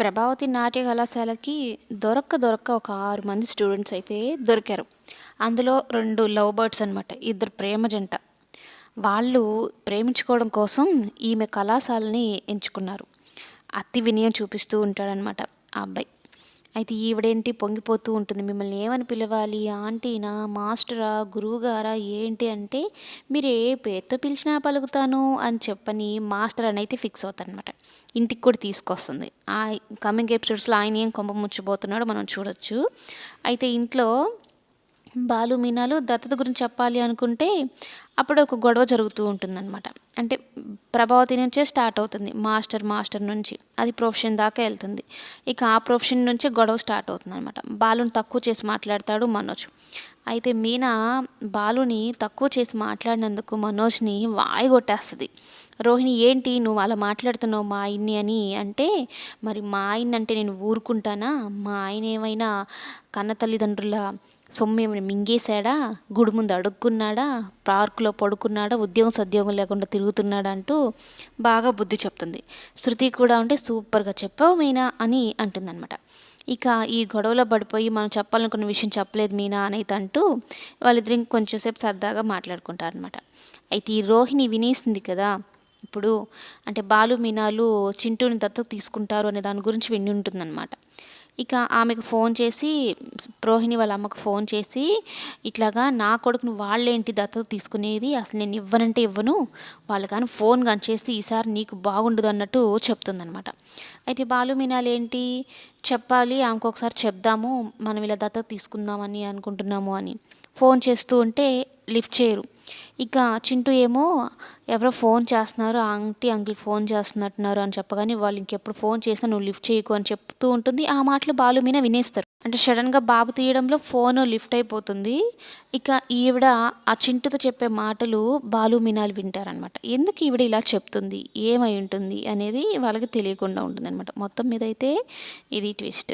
ప్రభావతి నాట్య కళాశాలకి దొరక్క దొరక్క ఒక ఆరు మంది స్టూడెంట్స్ అయితే దొరికారు. అందులో రెండు లవ్ బర్డ్స్ అనమాట ఇద్దరు ప్రేమ జంట. వాళ్ళు ప్రేమించుకోవడం కోసం ఈమె కళాశాలని ఎంచుకున్నారు. అతి వినయం చూపిస్తూ ఉంటాడనమాట ఆ అబ్బాయి. అయితే ఈవిడేంటి పొంగిపోతూ ఉంటుంది. మిమ్మల్ని ఏమని పిలవాలి? ఆంటీనా? మాస్టరా? గురువుగారా? ఏంటి అంటే మీరు ఏ పేరుతో పిలిచినా పలుకుతాను అని చెప్పని మాస్టర్ అని అయితే ఫిక్స్ అవుతానమాట. ఇంటికి కూడా తీసుకొస్తుంది. ఆ కమింగ్ ఎపిసోడ్స్లో ఆయన ఏం కొంప ముచ్చిపోతున్నాడో మనం చూడొచ్చు. అయితే ఇంట్లో బాలు మీనాలు దత్తత గురించి చెప్పాలి అనుకుంటే అప్పుడు ఒక గొడవ జరుగుతూ ఉంటుందన్నమాట. అంటే ప్రభావతి నుంచే స్టార్ట్ అవుతుంది మాస్టర్ మాస్టర్ నుంచి. అది ప్రొఫెషన్ దాకా వెళ్తుంది. ఇక ఆ ప్రొఫెషన్ నుంచి గొడవ స్టార్ట్ అవుతుంది అనమాట బాలుని తక్కువ చేసి మాట్లాడతాడు మనోజ్. అయితే మీనా బాలుని తక్కువ చేసి మాట్లాడినందుకు మనోజ్ని వాయి కొట్టేస్తుంది. రోహిణి ఏంటి నువ్వు అలా మాట్లాడుతున్నావు మా ఆయన్ని అని? అంటే మరి మా ఆయన అంటే నేను ఊరుకుంటానా? మా ఆయన ఏమైనా కన్న తల్లిదండ్రుల సొమ్ము ఏమైనా మింగేశాడా? గుడి ముందు అడుక్కున్నాడా? పార్కులో పడుకున్నాడా ఉద్యోగం సద్యోగం లేకుండా తిరుగుతున్నాడా అంటూ బాగా బుద్ధి చెప్తుంది. శృతి కూడా ఉంటే సూపర్గా చెప్పావు మీనా అని అంటుందన్నమాట. ఇక ఈ గొడవలో పడిపోయి మనం చెప్పాలనుకున్న విషయం చెప్పలేదు మీనా అని అయితే అంటూ వాళ్ళిద్దరు కొంచెంసేపు సరదాగా మాట్లాడుకుంటారనమాట అయితే ఈ రోహిణి వినేసింది కదా ఇప్పుడు అంటే బాలు మీనాలు చింటూని దత్తకు తీసుకుంటారు అనే దాని గురించి విని ఉంటుందన్నమాట. ఇక ఆమెకు ఫోన్ చేసి రోహిణి వాళ్ళ అమ్మకు ఫోన్ చేసి ఇట్లాగా నా కొడుకును వాళ్ళేంటి దత్తత తీసుకునేది? అసలు నేను ఇవ్వనంటే ఇవ్వను. వాళ్ళు కానీ ఫోన్ కానీ చేస్తే ఈసారి నీకు బాగుండదు అన్నట్టు చెప్తుందనమాట అయితే బాలు మీనాలు ఏంటి? చెప్పాలి ఆమెకు ఒకసారి చెప్దాము మనం ఇలా దత్తత తీసుకుందామని అనుకుంటున్నాము అని. ఫోన్ చేస్తూ ఉంటే లిఫ్ట్ చేయరు. ఇక చింటూ ఏమో ఎవరో ఫోన్ చేస్తున్నారు ఆంటీ అంకుల్ ఫోన్ చేస్తున్నట్టున్నారు అని చెప్పగానే వాళ్ళు ఇంకెప్పుడు ఫోన్ చేసినా నువ్వు లిఫ్ట్ చేయకు అని చెప్తూ ఉంటుంది. ఆ మాటలు బాలు మీద వినేస్తారు. అంటే సడన్గా బాబు తీయడంలో ఫోన్ లిఫ్ట్ అయిపోతుంది. ఇక ఈవిడ ఆ చింటుతో చెప్పే మాటలు బాలు మినాలు వింటారనమాట ఎందుకు ఈవిడ ఇలా చెప్తుంది? ఏమై ఉంటుంది? అనేది వాళ్ళకి తెలియకుండా ఉంటుందన్నమాట. మొత్తం మీద అయితే ఇది ట్విస్ట్.